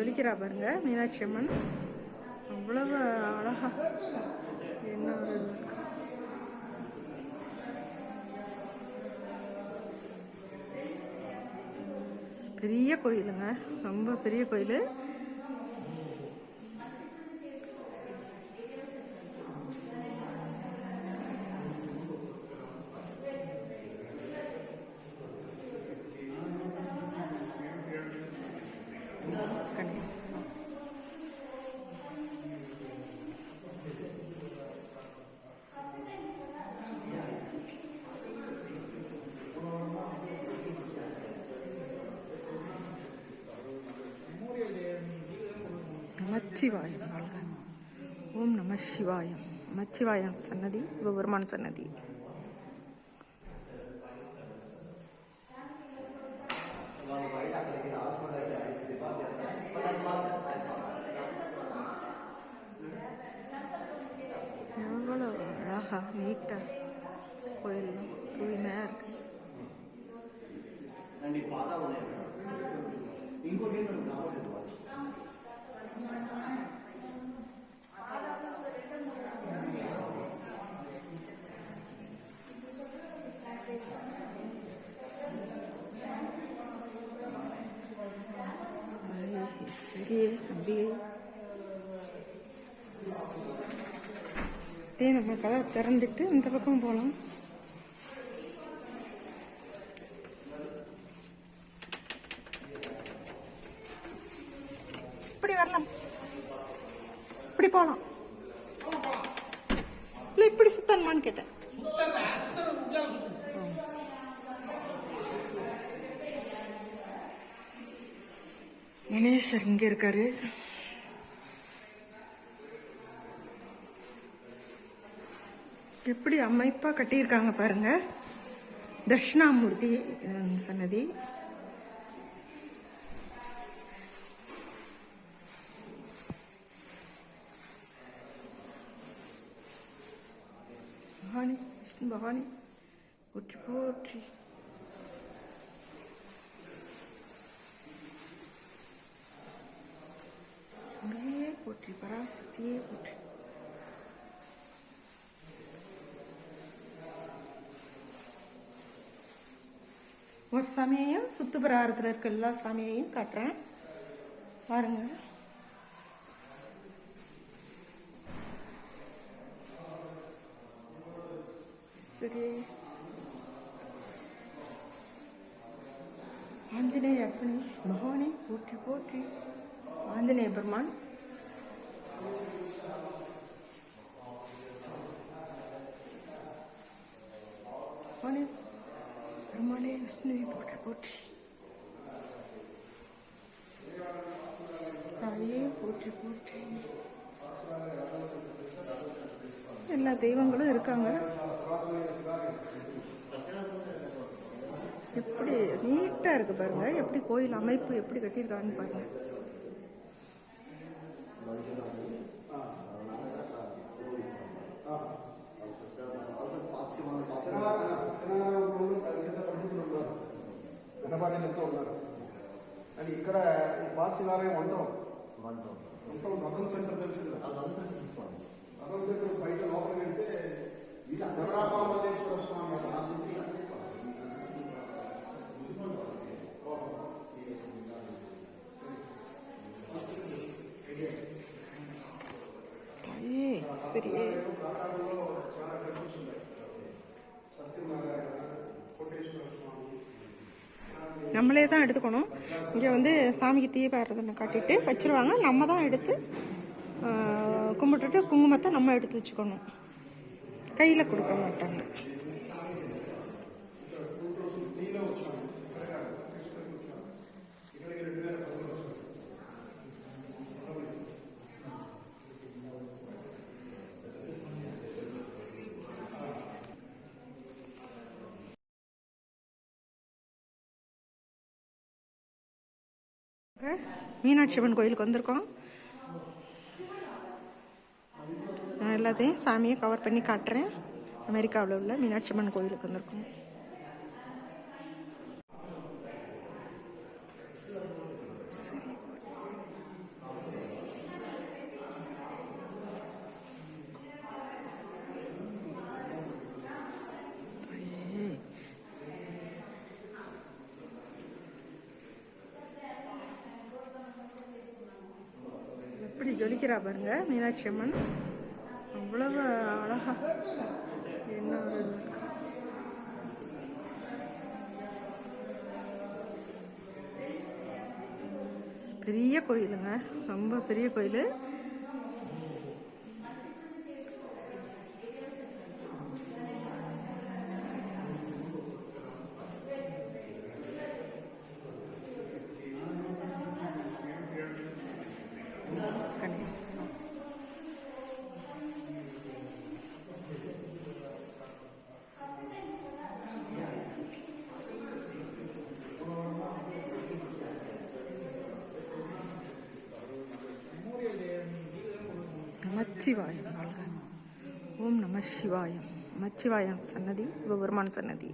ஜொலிக்கிறா பாருங்க மீனாட்சி அம்மன். அவ்வளவு அழகா என்ன ஒரு பெரிய கோயிலுங்க ரொம்ப பெரிய கோயில். நமச்சிவாயம் சன்னதி சிவபெருமான் சன்னதி. எவ்வளோ அழகா நீட்டாக கோயில் தூய்மையாக இருக்கு தாயே, ஈஸ்வரியே அம்பிகை அப்படியே நம்ம கதை திறந்துட்டு இந்த பக்கம் போகலாம் இப்படி வரலாம். இப்படி போகலாம் இல்லை இப்படி சுத்தணுமான்னு கேட்டேன். கணேசர் இங்கே இருக்காரு. எப்படி அமைப்பாக கட்டியிருக்காங்க பாருங்க. தட்சிணாமூர்த்தி சன்னதி. பவானி பவானி. போற்றி போற்றி. போற்றி பராசக்தியே போற்றி. ஒரு சாமியையும் சுத்துப்பிரகாரத்தில் இருக்க எல்லா சாமியையும் காட்டுறேன். பாருங்க. சரி. ஆஞ்சநேய அப்பனி பவானி போற்றி போற்றி. ஆஞ்சநேய பெருமான் பவானி பெருமாளே விஷ்ணுவை போற்றி போற்றி தாயே போற்றி போற்றி எல்லா தெய்வங்களும் இருக்காங்க எப்படி நீட்டா இருக்கு பாருங்க. எப்படி கோயில் அமைப்பு எப்படி கட்டியிருக்காங்கன்னு பாருங்க. వంటం మతం సెంటర్ తెలుసు కదా మతం సెంటర్ బయట లోపలికి వెళ్తే గణరామల్లేశ్వర స్వామి தாயே சரியே நம்மளே தான் எடுத்துக்கணும் இங்கே வந்து சாமிக்கு தீபாரதனை காட்டிட்டு வச்சிருவாங்க. நம்ம தான் எடுத்து கும்பிட்டுட்டு குங்குமத்தை நம்ம எடுத்து வச்சுக்கணும். கையில் கொடுக்க மாட்டாங்க. மீனாட்சி அம்மன் கோயிலுக்கு வந்திருக்கோம். நான் எல்லாத்தையும் சாமியை கவர் பண்ணி காட்டுறேன். அமெரிக்காவில் உள்ள மீனாட்சி அம்மன் கோயிலுக்கு வந்திருக்கோம். சரி எப்படி ஜொலிக்கிறா பாருங்க மீனாட்சி அம்மன். அவ்வளவு அழகா என்ன ஒரு பெரிய கோயிலுங்க. ரொம்ப பெரிய கோயில். நமச்சிவாயம் வாழ்க. ஓம் நம சிவாயம். நமச்சிவாயம் சன்னதி. சிவபெருமான் சன்னதி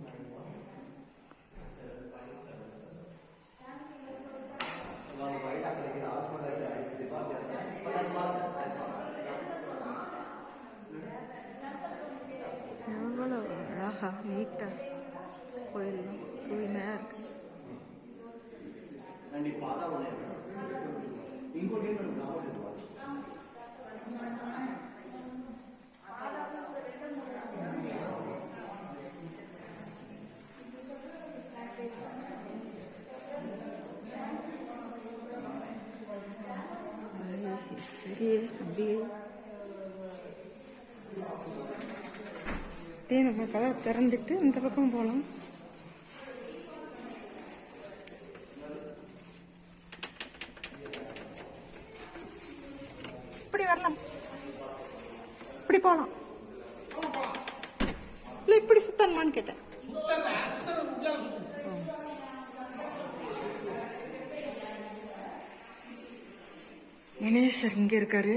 எவ்வளோ அழகா நீட்டாக கோயில் தூய்மையாக இருக்கு அப்படியே அப்படியே அப்படியே நம்ம கதை திறந்துட்டு இந்த பக்கம் போகலாம் இப்படி வரலாம் இப்படி போகலாம் இல்லை இப்படி சுத்தணுமான்னு கேட்டேன் கணேஷர் இங்க இருக்காரு.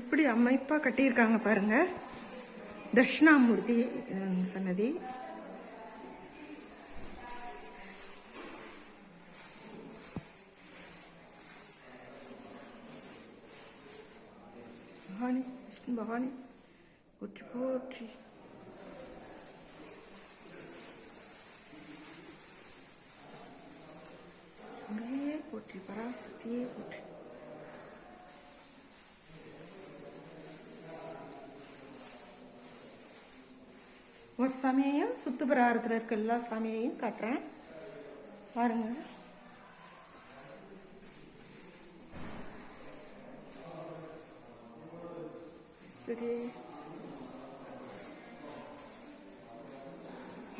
எப்படி அமைப்பா கட்டியிருக்காங்க பாருங்க. தட்சிணாமூர்த்தி சன்னதி. பவானி பவானி. போற்றி போற்றி. அங்கேயே போற்றி பராசக்தியே போற்றி ஒரு சாமியையும் சுத்துபிரகாரத்தில் இருக்க எல்லா சாமியையும் காட்டுறேன். பாருங்க. சரி.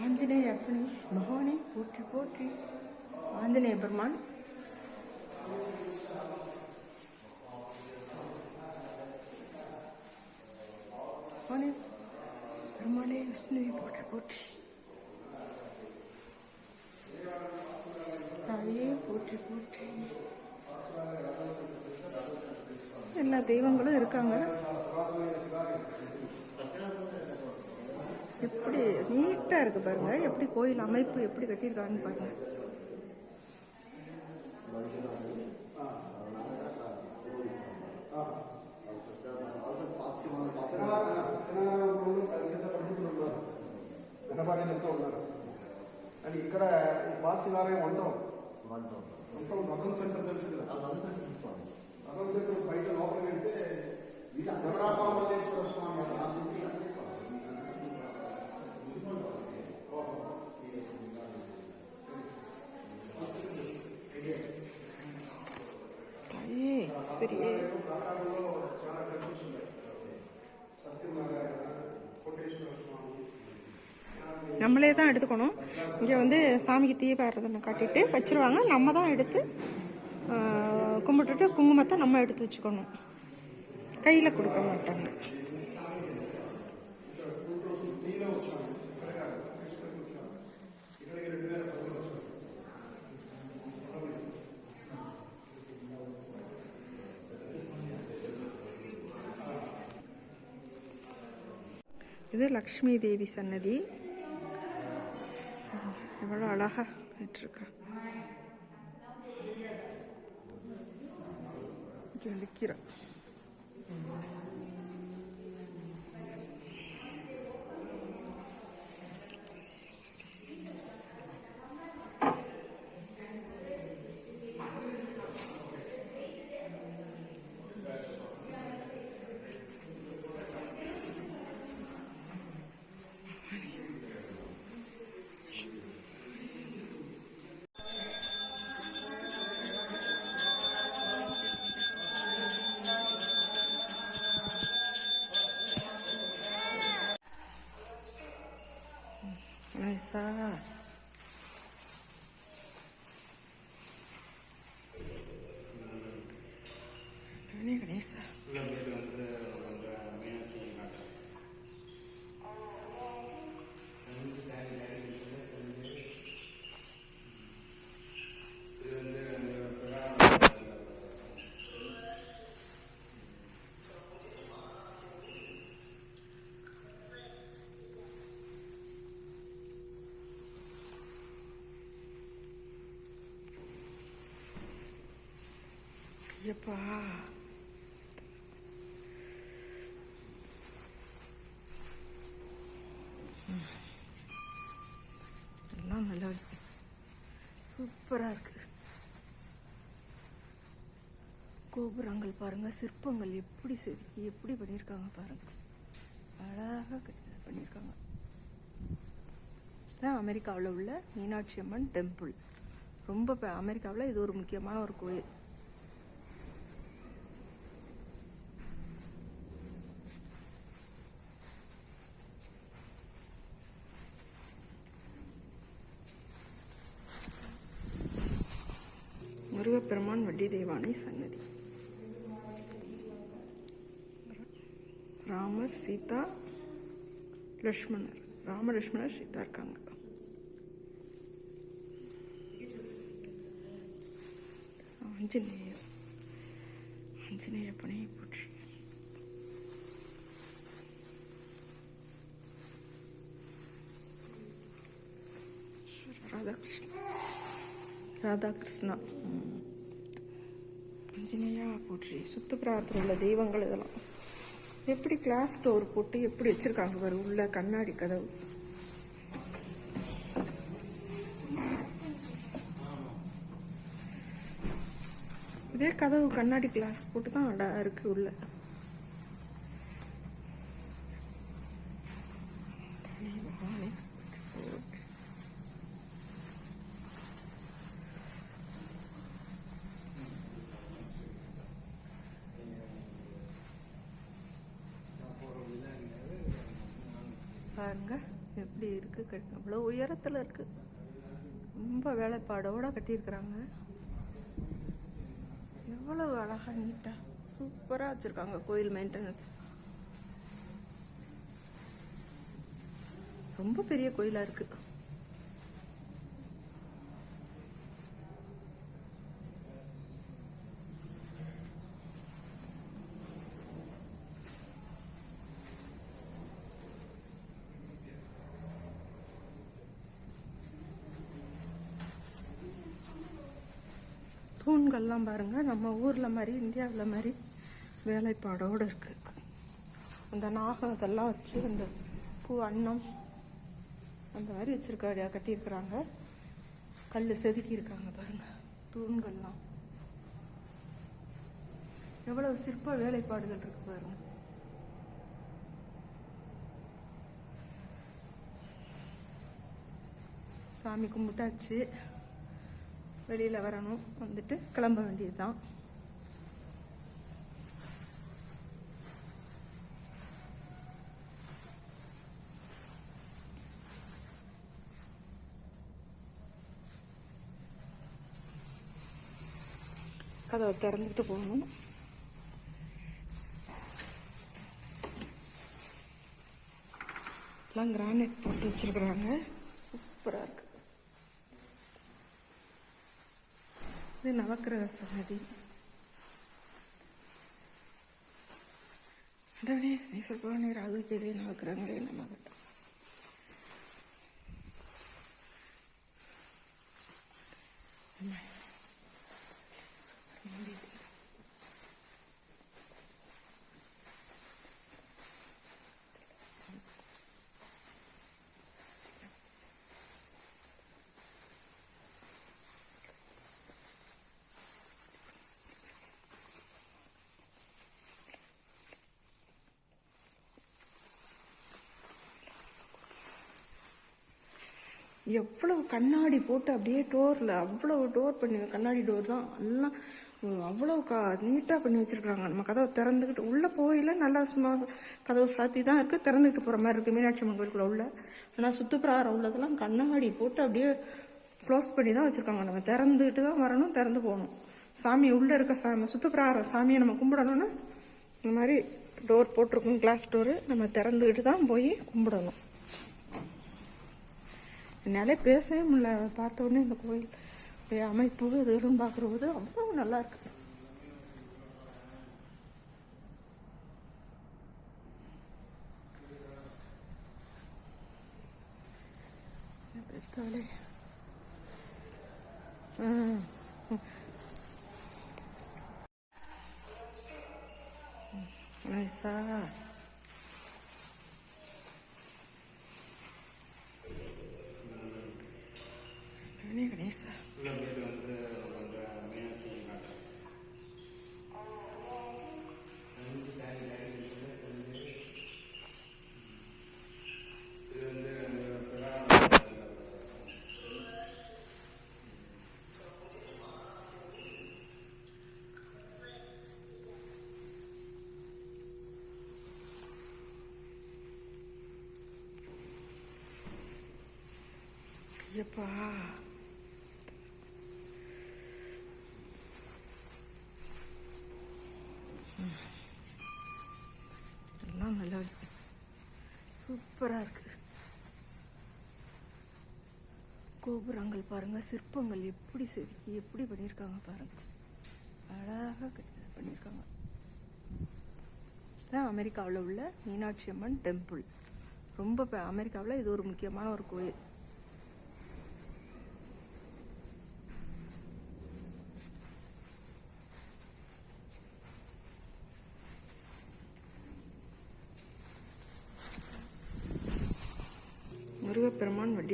ஆஞ்சநேய அப்பனி மகானை போற்றி போற்றி. ஆஞ்சநேய பெருமான் விஷ்ணுவை போற்றி போற்றி தாயே போற்றி போற்றி எல்லா தெய்வங்களும் இருக்காங்க. எப்படி நீட்டா இருக்கு பாருங்க. எப்படி கோயில் அமைப்பு எப்படி கட்டியிருக்காங்கன்னு பாருங்க. நம்மளே தான் எடுத்துக்கணும். இங்கே வந்து சாமிக்கு தீபாரதனை காட்டிட்டு வச்சுருவாங்க. நம்ம தான் எடுத்து கும்பிட்டுட்டு குங்குமத்தை நம்ம எடுத்து வச்சுக்கணும். கையில் கொடுக்க மாட்டாங்க. இது லக்ஷ்மி தேவி சன்னதி. எவ்வளோ அழகாக இருக்கா இங்கே வந்து கீரை. ไลซ่านี่ก็ไลซ่า சூப்பராக இருக்கு. கோபுரங்கள் பாருங்க சிற்பங்கள் எப்படி செதுக்கி எப்படி பண்ணியிருக்காங்க பாருங்க. அழகாக பண்ணியிருக்காங்க இதான் அமெரிக்காவில் உள்ள மீனாட்சி அம்மன் டெம்பிள். ரொம்ப அமெரிக்காவில் இது ஒரு முக்கியமான ஒரு கோயில். தாய் சன்னதி. ராமர் சீதா லக்ஷ்மணர். ராம லக்ஷ்மணர் சீதா இருக்காங்க. ஆஞ்சநேயர். ஆஞ்சநேய பணியை போற்றி. ராதாகிருஷ்ணன் ராதாகிருஷ்ணா. போற்றி. சுத்துப்பிராரத்தில் உள்ள தெய்வங்கள் இதெல்லாம். எப்படி கிளாஸ் டோர் போட்டு எப்படி வச்சிருக்காங்க பாரு உள்ள கண்ணாடி கதவு. இதே கதவு கண்ணாடி கிளாஸ் போட்டு தான் அடா இருக்கு உள்ள பகவானே போற்றி. பாருங்க. எப்படி இருக்கு? கட்- அவ்வளோ உயரத்தில் இருக்கு. ரொம்ப வேலைப்பாடோட கட்டியிருக்கிறாங்க. எவ்வளவு அழகா நீட்டா சூப்பராக வச்சிருக்காங்க கோயில் மெயின்டெனன்ஸ் ரொம்ப பெரிய கோயிலாக இருக்கு. எல்லாம் பாருங்க. நம்ம ஊரில் மாதிரி இந்தியாவில் மாதிரி வேலைப்பாடோடு இருக்கு. அந்த நாகம் இதெல்லாம் வச்சு அந்த பூ அன்னம் அந்த மாதிரி வச்சிருக்க கட்டியிருக்கிறாங்க. கல் செதுக்கி இருக்காங்க பாருங்க. தூண்கள்லாம். எவ்வளவு சிற்ப வேலைப்பாடுகள் இருக்கு பாருங்க. சாமி கும்பிட்டாச்சு. வெளியில் வரணும். வந்துட்டு கிளம்ப வேண்டியது தான் கதவை திறந்துட்டு போகணும். எல்லாம் கிரானைட் போட்டு வச்சிருக்கிறாங்க. சூப்பராக இருக்குது இது நவக்கிரக சன்னதி உடனே ஸ்ரீசர்பவானி ராகு கேது நவக்கிரகங்களே கட்டம் எவ்வளவு கண்ணாடி போட்டு அப்படியே டோரில் அவ்வளவு டோர் பண்ணி கண்ணாடி டோர் தான். எல்லாம் அவ்வளோ கா நீட்டாக பண்ணி வச்சுருக்காங்க. நம்ம கதவை திறந்துக்கிட்டு உள்ளே போயில நல்லா சும்மா கதவு சாத்தி தான் இருக்குது திறந்துக்கிட்டு போகிற மாதிரி இருக்குது மீனாட்சி அம்மன் கோயிலுக்குள்ள உள்ள. ஆனால் சுத்துப்பிரகாரம் உள்ளதெல்லாம் கண்ணாடி போட்டு அப்படியே க்ளோஸ் பண்ணி தான் வச்சுருக்காங்க. நம்ம திறந்துக்கிட்டு தான் வரணும் திறந்து போகணும். சாமி உள்ளே இருக்க சாமி சுத்துப்பிரகாரம் சாமியை நம்ம கும்பிடணும்னா இந்த மாதிரி டோர் போட்டிருக்கோம் கிளாஸ் டோரு. நம்ம திறந்துக்கிட்டு தான் போய் கும்பிடணும். என்னாலே பேசவே முடியல. பார்த்த உடனே இந்த கோயில் அமைப்பு இதுன்னு பார்க்குறது அவ்வளோ நல்லா இருக்கு. என்ன Neyse. Ee, சூப்பராக இருக்கு. கோபுரங்கள் பாருங்க சிற்பங்கள் எப்படி செதுக்கி எப்படி பண்ணியிருக்காங்க பாருங்க. அழகாக பண்ணியிருக்காங்க இதான் அமெரிக்காவில் உள்ள மீனாட்சி அம்மன் டெம்பிள். ரொம்ப அமெரிக்காவில் இது ஒரு முக்கியமான ஒரு கோயில்.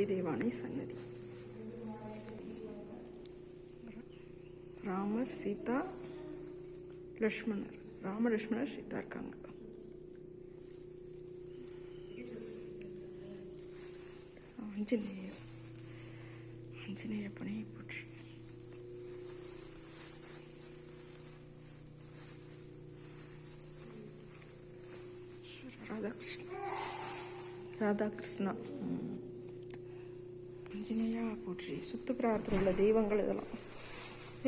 தேவானை சன்னதி. ராமர் சீதா லக்ஷ்மணர். ராம லக்ஷ்மணர் சீதா இருக்காங்க. ஆஞ்சநேயர். பணியை போற்றி. ராதாகிருஷ்ணா. ராதாகிருஷ்ணா. ஆஞ்சநேயா போற்றி. சுத்துப்பிராரத்தில் உள்ள தெய்வங்கள் இதெல்லாம்.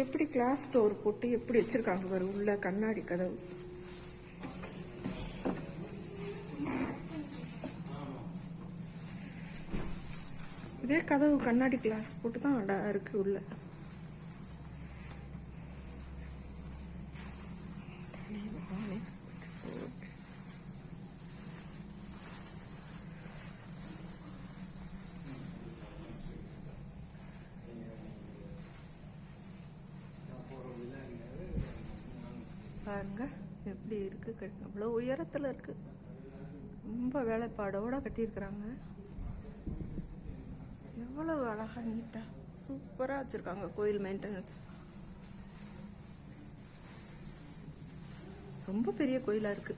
எப்படி கிளாஸ் டோர் போட்டு எப்படி வச்சிருக்காங்க பாரு உள்ள கண்ணாடி கதவு. இதே கதவு கண்ணாடி கிளாஸ் போட்டு தான் அடா இருக்கு உள்ள பகவானே போற்றி. பாருங்க எப்படி இருக்கு? கட்- அவ்வளோ உயரத்தில் இருக்கு. ரொம்ப வேலைப்பாடோட கட்டியிருக்கிறாங்க. எவ்வளவு அழகா நீட்டா சூப்பரா வச்சிருக்காங்க கோயில் மெயின்டெனன்ஸ் ரொம்ப பெரிய கோயிலா இருக்கு.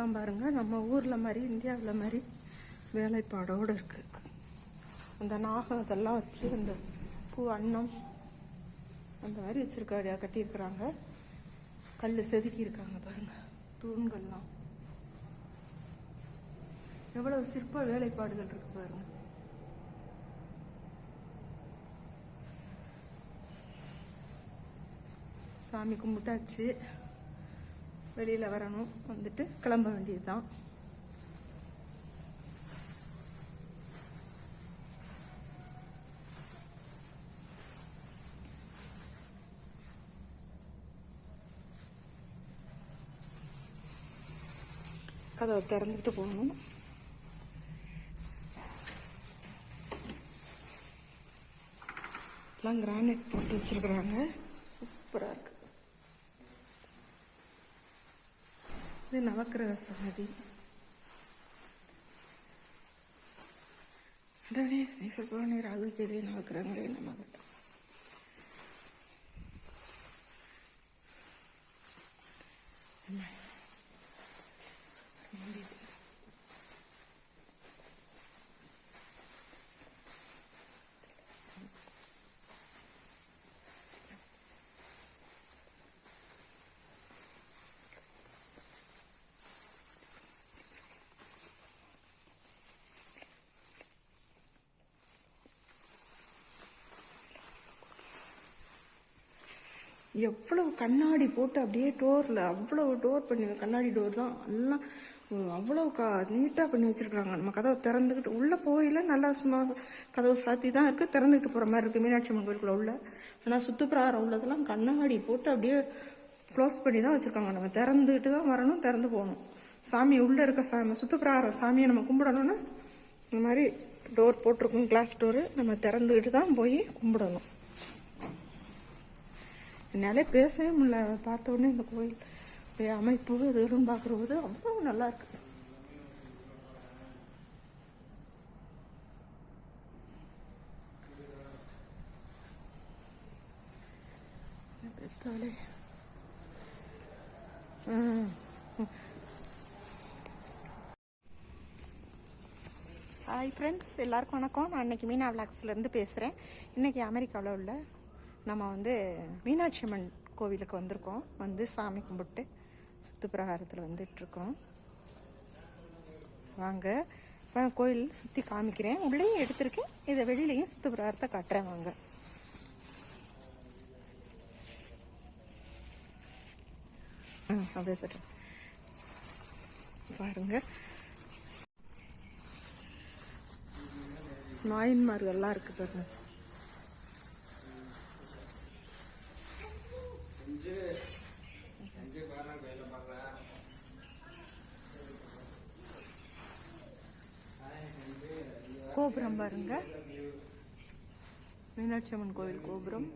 எல்லாம் பாருங்க. நம்ம ஊர்ல மாதிரி இந்தியாவில் மாதிரி வேலைப்பாடோடு இருக்கு. அந்த நாகம் இதெல்லாம் வச்சு அந்த பூ அன்னம் அந்த மாதிரி வச்சிருக்க கட்டியிருக்கிறாங்க. கல் செதுக்கி இருக்காங்க பாருங்க. தூண்கள்லாம். எவ்வளவு சிற்ப வேலைப்பாடுகள் இருக்கு பாருங்க. சாமி கும்பிட்டாச்சு. வெளியில் வரணும். வந்துட்டு கிளம்ப வேண்டியது தான் கதவை திறந்துட்டு போகணும். எல்லாம் கிரானைட் போட்டு வச்சிருக்கிறாங்க. சூப்பராக இருக்குது இது நவக்கிரக சமாதி. அடனே ராகு ராகுகேதே நவக்கிரகங்களே நமக்கு எவ்வளவு கண்ணாடி போட்டு அப்படியே டோரில் அவ்வளவு டோர் பண்ணி கண்ணாடி டோர் தான். எல்லாம் அவ்வளோ கா நீட்டாக பண்ணி வச்சுருக்காங்க. நம்ம கதவை திறந்துக்கிட்டு உள்ளே போயில நல்லா சும்மா கதவு சாத்தி தான் இருக்குது திறந்துக்கிட்டு போகிற மாதிரி இருக்குது மீனாட்சி அம்மன் கோயிலுக்குள்ள உள்ள. ஆனால் சுத்துப்பிரகாரம் உள்ளதெல்லாம் கண்ணாடி போட்டு அப்படியே க்ளோஸ் பண்ணி தான் வச்சுருக்காங்க. நம்ம திறந்துக்கிட்டு தான் வரணும் திறந்து போகணும். சாமி உள்ளே இருக்க சாமி சுத்துப்பிரகாரம் சாமியை நம்ம கும்பிடணும்னா இந்த மாதிரி டோர் போட்டிருக்கோம் கிளாஸ் டோரு. நம்ம திறந்துக்கிட்டு தான் போய் கும்பிடணும். என்னாலே பேசவே முடியல பார்த்த உடனே இந்த கோயில் அமைப்பு இதுன்னு பார்க்குறது அவ்வளோ நல்லா இருக்கு. ஹாய் ஃப்ரெண்ட்ஸ் எல்லாருக்கும் வணக்கம். நான் இன்னைக்கு மீனா விளாக்ஸ்லேருந்து பேசுகிறேன் இன்னைக்கு அமெரிக்காவில் உள்ள நம்ம வந்து மீனாட்சி அம்மன் கோவிலுக்கு வந்திருக்கோம். வந்து சாமி கும்பிட்டு சுத்து பிரகாரத்தில் வந்துட்டுருக்கோம் வாங்க. இப்போ கோயில் சுற்றி காமிக்கிறேன். உள்ளேயும் எடுத்திருக்கேன். இதை வெளியிலையும் சுத்து பிரகாரத்தை காட்டுறேன். வாங்க. அப்படியே சொல்கிறேன் பாருங்க. நாயன்மார்கள்லாம் இருக்குது பாருங்க. கோபுரம் பாருங்க. மீனாட்சி அம்மன் கோவில் கோபுரம்.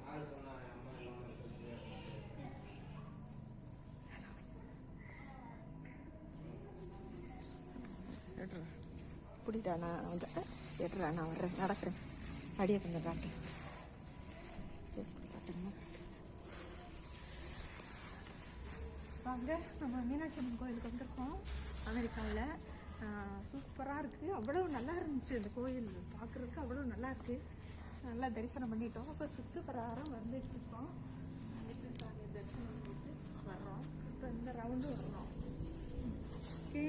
புடிடா நான் வந்து எடுறா நான் வர்றேன் நடக்கிறேன். அடியே கொஞ்சம் காட்டுறேன் வாங்க. நம்ம மீனாட்சி அம்மன் கோயிலுக்கு வந்திருக்கோம். அமெரிக்காவில். சூப்பராக இருக்குது அவ்வளோ நல்லா இருந்துச்சு இந்த கோயில். பார்க்குறதுக்கு அவ்வளோ நல்லா இருக்குது நல்லா தரிசனம் பண்ணிட்டோம். இப்போ சுற்று பிரகாரம் வந்துட்டு இருக்கோம். வந்துட்டு சாமி தரிசனம் பண்ணிட்டு வர்றோம். இப்போ இந்த ரவுண்டு வர்றோம். ஓகே.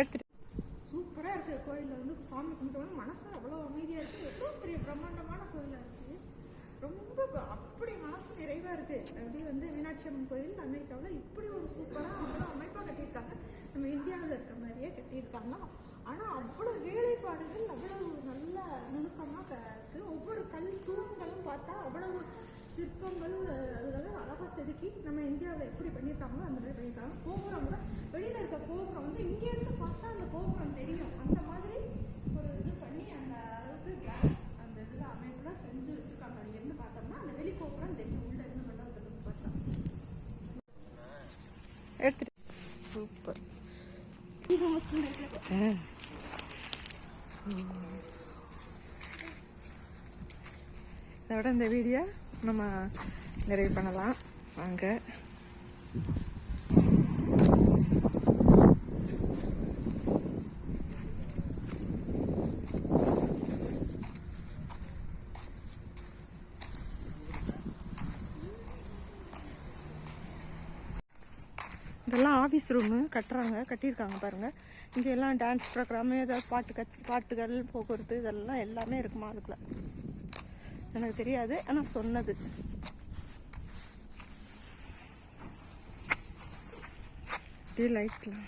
எடுத்துட்டு. சூப்பராக இருக்குது கோயிலில் வந்து சாமி கும்பிட்டோம்னா மனசு அவ்வளோ பெரிய பிரம்மாண்டமான கோயிலாக இருக்குது ரொம்ப அப்படி மனசு நிறைவாக இருக்குது அப்படி வந்து மீனாட்சி அம்மன் கோயில் அமெரிக்காவில் இப்படி ஒரு சூப்பராக அவ்வளோ அமைப்பாக கட்டியிருக்காங்க. நம்ம இந்தியாவில் இருக்க மாதிரியே கட்டியிருக்காங்க. ஆனால் அவ்வளோ வேலைப்பாடுகள் அவ்வளோ நல்ல நுணுக்கமாக இருக்குது ஒவ்வொரு கல் தூண்களும் பார்த்தா அவ்வளவு சிற்பங்கள் அதெல்லாம் அழகாக செதுக்கி நம்ம இந்தியாவில் எப்படி பண்ணியிருக்காங்களோ அந்த மாதிரி பண்ணியிருக்காங்க. கோபுரம் கூட வெளியில் இருக்க கோபுரம் வந்து இங்கேருந்து பார்த்தா அந்த கோபுரம் தெரியும். அந்த மாதிரி ஒரு இது பண்ணி அந்த அளவுக்கு கிளாஸ் அந்த இதில் அமைப்பில் செஞ்சு வச்சுருக்காங்க அங்கேருந்து பார்த்தோம்னா அந்த வெளி கோபுரம் தெரியும் உள்ள இருந்து மண்டபத்துக்கு பார்த்தா எடுத்துட்டு சூப்பர் இதோட இந்த வீடியோ நம்ம நிறைவு பண்ணலாம். வாங்க இதெல்லாம் ஆஃபீஸ் ஆஃபீஸ் ரூமு கட்டுறாங்க கட்டியிருக்காங்க பாருங்கள் இங்கே எல்லாம் டான்ஸ் ப்ரோக்ராமு ஏதாவது பாட்டு கட்சி பாட்டுகள் போக்குவரத்து இதெல்லாம் எல்லாமே இருக்குமா அதுக்குள்ள? எனக்கு தெரியாது ஆனால் சொன்னது. டீ லைட்லாம்